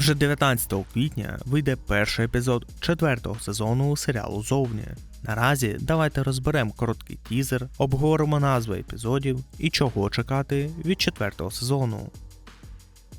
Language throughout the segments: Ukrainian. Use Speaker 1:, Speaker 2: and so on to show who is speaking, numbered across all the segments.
Speaker 1: Вже 19 квітня вийде перший епізод четвертого сезону серіалу Зовні. Наразі давайте розберемо короткий тізер, обговоримо назви епізодів і чого чекати від четвертого сезону.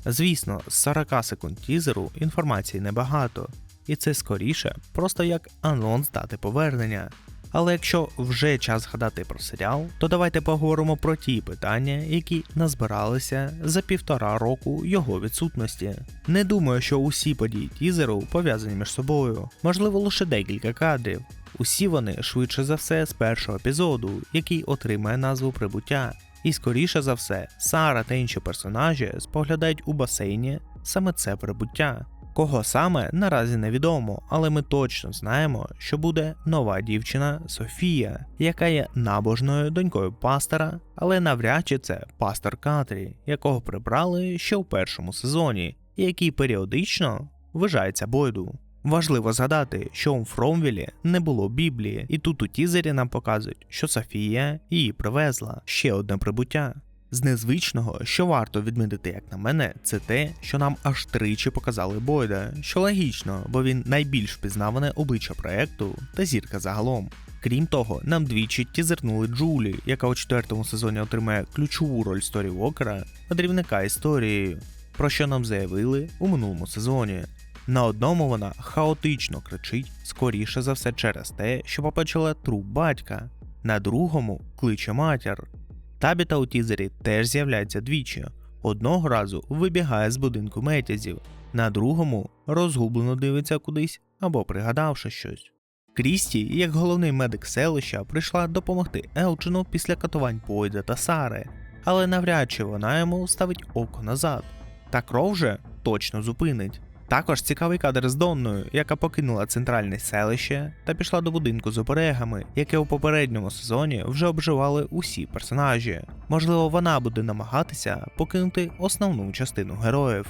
Speaker 1: Звісно, з 40 секунд тізеру інформації небагато, і це скоріше просто як анонс дати повернення. Але якщо вже час згадати про серіал, то давайте поговоримо про ті питання, які назбиралися за півтора року його відсутності. Не думаю, що усі події тізеру пов'язані між собою, можливо, лише декілька кадрів. Усі вони швидше за все з першого епізоду, який отримає назву прибуття. І скоріше за все, Сара та інші персонажі споглядають у басейні саме це прибуття. Кого саме наразі невідомо, але ми точно знаємо, що буде нова дівчина Софія, яка є набожною донькою пастора, але навряд чи це пастор Катрі, якого прибрали ще у першому сезоні, і який періодично вважається Бойду. Важливо згадати, що у Фромвілі не було Біблії, і тут у тізері нам показують, що Софія її привезла ще одне прибуття. З незвичного, що варто відмітити, як на мене, це те, що нам аж тричі показали Бойда, що логічно, бо він найбільш впізнаване обличчя проекту та зірка загалом. Крім того, нам двічі тізернули Джулі, яка у четвертому сезоні отримає ключову роль Сторі Вокера, мандрівника історією, про що нам заявили у минулому сезоні. На одному вона хаотично кричить, скоріше за все через те, що побачила труп батька, на другому кличе матір. Табіта у тізері теж з'являється двічі. Одного разу вибігає з будинку метязів, на другому розгублено дивиться кудись або пригадавши щось. Крісті, як головний медик селища, прийшла допомогти Елчину після катувань Бойда та Сари, але навряд чи вона йому ставить око назад. Та кров же точно зупинить. Також цікавий кадр з Донною, яка покинула центральне селище та пішла до будинку з оберегами, яке у попередньому сезоні вже обживали усі персонажі. Можливо, вона буде намагатися покинути основну частину героїв.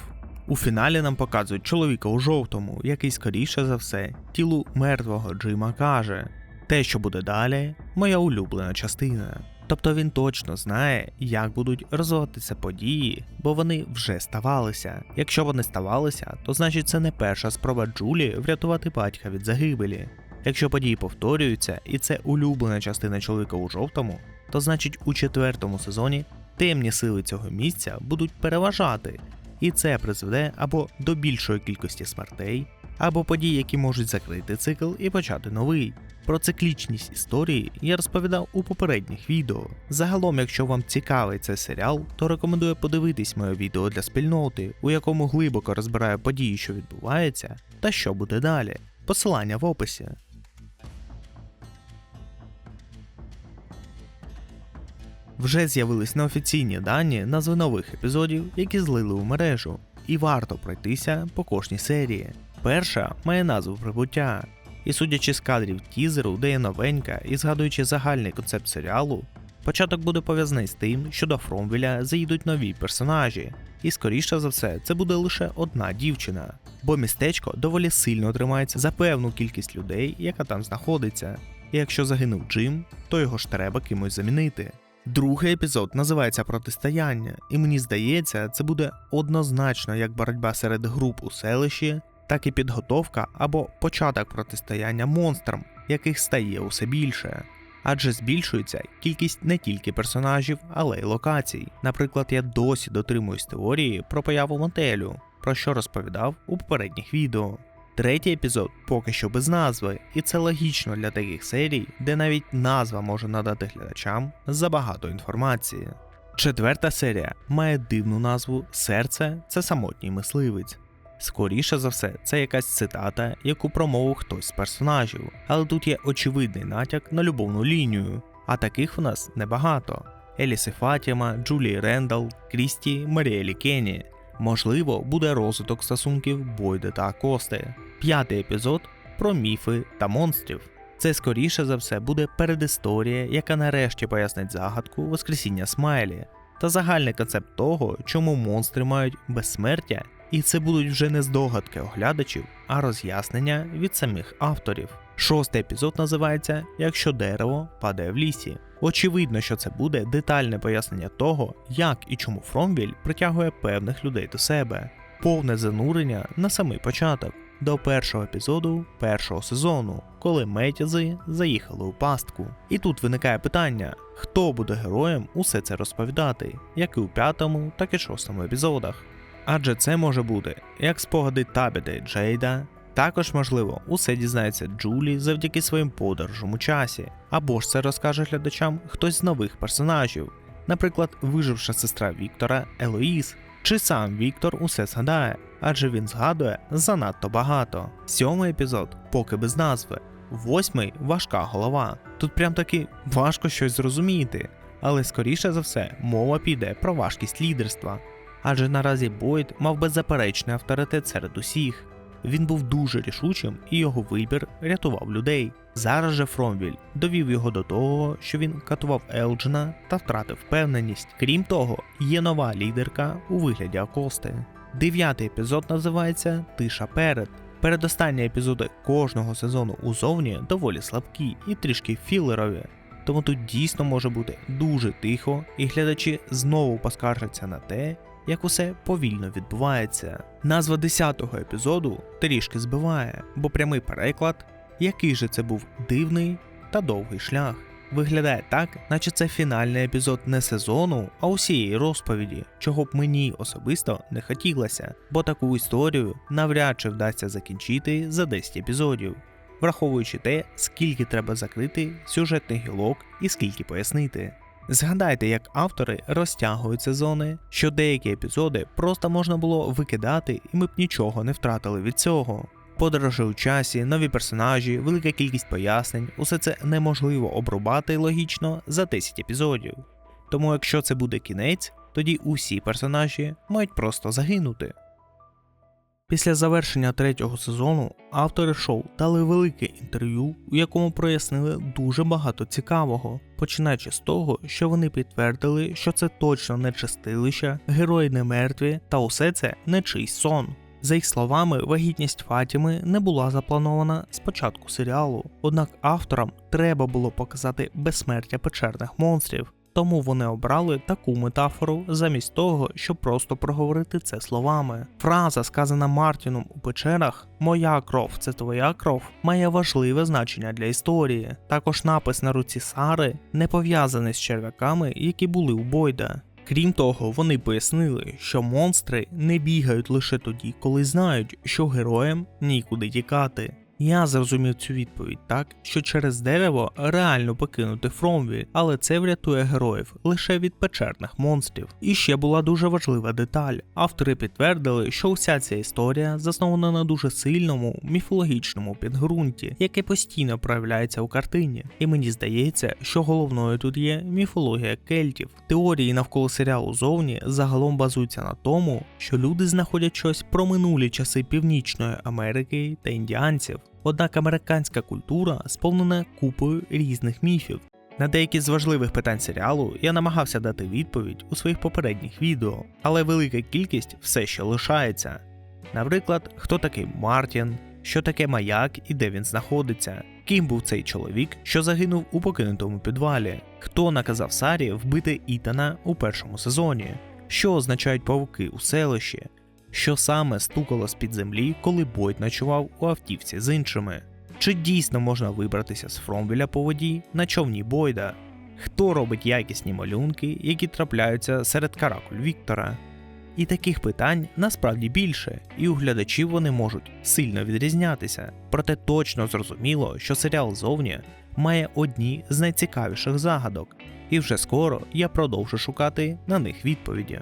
Speaker 1: У фіналі нам показують чоловіка у жовтому, який скоріше за все тілу мертвого Джима каже: те, що буде далі, моя улюблена частина. Тобто він точно знає, як будуть розвиватися події, бо вони вже ставалися. Якщо вони ставалися, то значить це не перша спроба Джулі врятувати батька від загибелі. Якщо події повторюються, і це улюблена частина чоловіка у жовтому, то значить у четвертому сезоні темні сили цього місця будуть переважати, і це призведе або до більшої кількості смертей, або подій, які можуть закрити цикл і почати новий. Про циклічність історії я розповідав у попередніх відео. Загалом, якщо вам цікавий цей серіал, то рекомендую подивитись моє відео для спільноти, у якому глибоко розбираю події, що відбуваються, та що буде далі. Посилання в описі. Вже з'явились неофіційні дані назви нових епізодів, які злили у мережу, і варто пройтися по кожній серії. Перша має назву прибуття, і судячи з кадрів тізеру, де є новенька, і згадуючи загальний концепт серіалу, початок буде пов'язаний з тим, що до Фромвіля заїдуть нові персонажі, і скоріше за все, це буде лише одна дівчина, бо містечко доволі сильно тримається за певну кількість людей, яка там знаходиться. І якщо загинув Джим, то його ж треба кимось замінити. Другий епізод називається Протистояння, і мені здається, це буде однозначно як боротьба серед груп у селищі, так і підготовка або початок протистояння монстрам, яких стає усе більше. Адже збільшується кількість не тільки персонажів, але й локацій. Наприклад, я досі дотримуюсь теорії про появу мотелю, про що розповідав у попередніх відео. Третій епізод поки що без назви, і це логічно для таких серій, де навіть назва може надати глядачам забагато інформації. Четверта серія має дивну назву Серце це самотній мисливець. Скоріше за все, це якась цитата, яку промовив хтось з персонажів, але тут є очевидний натяк на любовну лінію, а таких в нас небагато. Еліси Фатіма, Джулії Рендал, Крісті, Маріелі Кенні. Можливо, буде розвиток стосунків Бойде та Акости. П'ятий епізод про міфи та монстрів. Це скоріше за все буде передісторія, яка нарешті пояснить загадку Воскресіння Смайлі та загальний концепт того, чому монстри мають безсмертя і це будуть вже не здогадки оглядачів, а роз'яснення від самих авторів. Шостий епізод називається Якщо дерево падає в лісі. Очевидно, що це буде детальне пояснення того, як і чому Фромвіль притягує певних людей до себе. повне занурення на самий початок до першого епізоду першого сезону, коли метязи заїхали у пастку. І тут виникає питання: хто буде героєм усе це розповідати, як і у п'ятому, так і шостому епізодах. Адже це може бути як спогади Табіда Джейда, також, можливо, усе дізнається Джулі завдяки своїм подорожам у часі, або ж це розкаже глядачам хтось з нових персонажів, наприклад, виживша сестра Віктора Елоїз, чи сам Віктор усе згадає, адже він згадує занадто багато. Сьомий епізод поки без назви, восьмий важка голова. Тут прям таки важко щось зрозуміти, але скоріше за все мова піде про важкість лідерства. Адже наразі Бойд мав беззаперечний авторитет серед усіх. Він був дуже рішучим і його вибір рятував людей. Зараз же Фромвіль довів його до того, що він катував Елджина та втратив впевненість. Крім того, є нова лідерка у вигляді Акости. Дев'ятий епізод називається Тиша перед. Передостанні епізоди кожного сезону узовні доволі слабкі і трішки філерові. Тому тут дійсно може бути дуже тихо, і глядачі знову поскаржаться на те, як усе повільно відбувається. Назва 10-го епізоду трішки збиває, бо прямий переклад, який же це був дивний та довгий шлях. Виглядає так, наче це фінальний епізод не сезону, а усієї розповіді, чого б мені особисто не хотілося, бо таку історію навряд чи вдасться закінчити за 10 епізодів, враховуючи те, скільки треба закрити сюжетних гілок і скільки пояснити. Згадайте, як автори розтягують сезони, що деякі епізоди просто можна було викидати, і ми б нічого не втратили від цього. Подорожі у часі, нові персонажі, велика кількість пояснень, усе це неможливо обрубати логічно за 10 епізодів. Тому якщо це буде кінець, тоді усі персонажі мають просто загинути. Після завершення третього сезону автори шоу дали велике інтерв'ю, у якому прояснили дуже багато цікавого, починаючи з того, що вони підтвердили, що це точно не чистилище, герої не мертві, та усе це не чийсь сон. За їх словами, вагітність Фатіми не була запланована з початку серіалу, однак авторам треба було показати безсмертя печерних монстрів. Тому вони обрали таку метафору замість того, щоб просто проговорити це словами. Фраза, сказана Мартіном у печерах Моя кров це твоя кров має важливе значення для історії. Також напис на руці Сари не пов'язаний з черв'яками, які були у Бойда. Крім того, вони пояснили, що монстри не бігають лише тоді, коли знають, що героям нікуди тікати. Я зрозумів цю відповідь так, що через дерево реально покинути Фромвіль, але це врятує героїв лише від печерних монстрів. І ще була дуже важлива деталь. Автори підтвердили, що вся ця історія заснована на дуже сильному міфологічному підґрунті, яке постійно проявляється у картині. І мені здається, що головною тут є міфологія кельтів. Теорії навколо серіалу зовні загалом базуються на тому, що люди знаходять щось про минулі часи Північної Америки та індіанців. Однак американська культура сповнена купою різних міфів. На деякі з важливих питань серіалу я намагався дати відповідь у своїх попередніх відео, але велика кількість все ще лишається. Наприклад, хто такий Мартін, що таке маяк і де він знаходиться, ким був цей чоловік, що загинув у покинутому підвалі, хто наказав Сарі вбити Ітана у першому сезоні, що означають павуки у селищі, що саме стукало з-під землі, коли Бойд ночував у автівці з іншими. Чи дійсно можна вибратися з Фромвіля по воді на човні Бойда? Хто робить якісні малюнки, які трапляються серед каракуль Віктора? І таких питань насправді більше, і у глядачів вони можуть сильно відрізнятися. Проте точно зрозуміло, що серіал зовні має одні з найцікавіших загадок, і вже скоро я продовжу шукати на них відповіді.